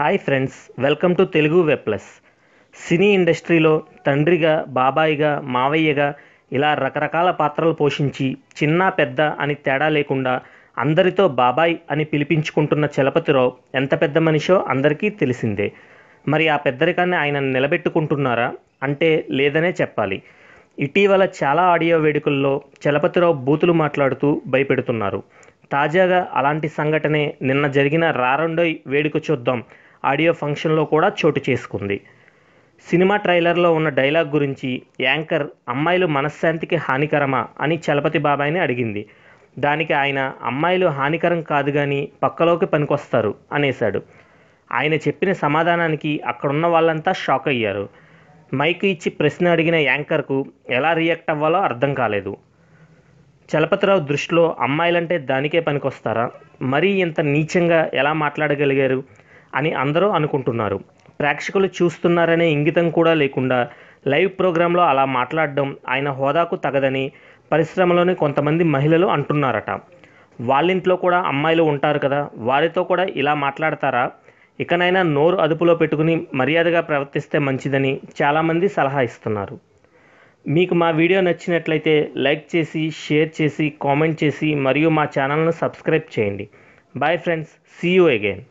Hi friends welcome to Telugu web plus. Cine ఇండస్ట్రీలో తండ్రిగా బాబాయిగా మావయ్యగా ఇలా రకరకాల పాత్రలు పోషించి చిన్న పెద్ద అని తేడా లేకుండా అందరితో బాబాయ్ అని పిలిపించుకుంటున్న చలపతిరావు ఎంత పెద్ద మనిషో అందరికీ తెలిసిందే. మరి ఆ పెద్దరికాన్ని ఆయన నిలబెట్టుకుంటున్నారా? అంటే లేదనే చెప్పాలి. ఇటీవల చాలా ఆడియో వేడుకల్లో చలపతిరావు బూతులు మాట్లాడుతూ భయపెడుతున్నారు. తాజాగా అలాంటి సంఘటనే నిన్న జరిగిన రారండోయ్ వేడుక చూద్దాం ఆడియో ఫంక్షన్లో కూడా చోటు చేసుకుంది. సినిమా ట్రైలర్లో ఉన్న డైలాగ్ గురించి యాంకర్ అమ్మాయిలు మనశ్శాంతికి హానికరమా అని చలపతి బాబాయిని అడిగింది. దానికి ఆయన అమ్మాయిలు హానికరం కాదు కానీ పక్కలోకి పనికొస్తారు అనేశాడు. ఆయన చెప్పిన సమాధానానికి అక్కడున్న వాళ్ళంతా షాక్ అయ్యారు. మైక్ ఇచ్చి ప్రశ్న అడిగిన యాంకర్కు ఎలా రియాక్ట్ అవ్వాలో అర్థం కాలేదు. చలపతిరావు దృష్టిలో అమ్మాయిలంటే దానికే పనికొస్తారా? మరీ ఇంత నీచంగా ఎలా మాట్లాడగలిగారు? అని అందరూ అనుకుంటున్నారు. ప్రేక్షకులు చూస్తున్నారనే ఇంగితం కూడా లేకుండా లైవ్ ప్రోగ్రాంలో అలా మాట్లాడడం ఆయన హోదాకు తగదని పరిశ్రమలోని కొంతమంది మహిళలు అంటున్నారట. వాళ్ళింట్లో కూడా అమ్మాయిలు ఉంటారు కదా వారితో కూడా ఇలా మాట్లాడతారా? ఇకనైనా నోరు అదుపులో పెట్టుకుని మర్యాదగా ప్రవర్తిస్తే మంచిదని చాలామంది సలహా ఇస్తున్నారు. మీకు మా వీడియో నచ్చినట్లయితే లైక్ చేసి షేర్ చేసి కామెంట్ చేసి మరియు మా ఛానల్ను సబ్స్క్రైబ్ చేయండి. Bye friends see you again.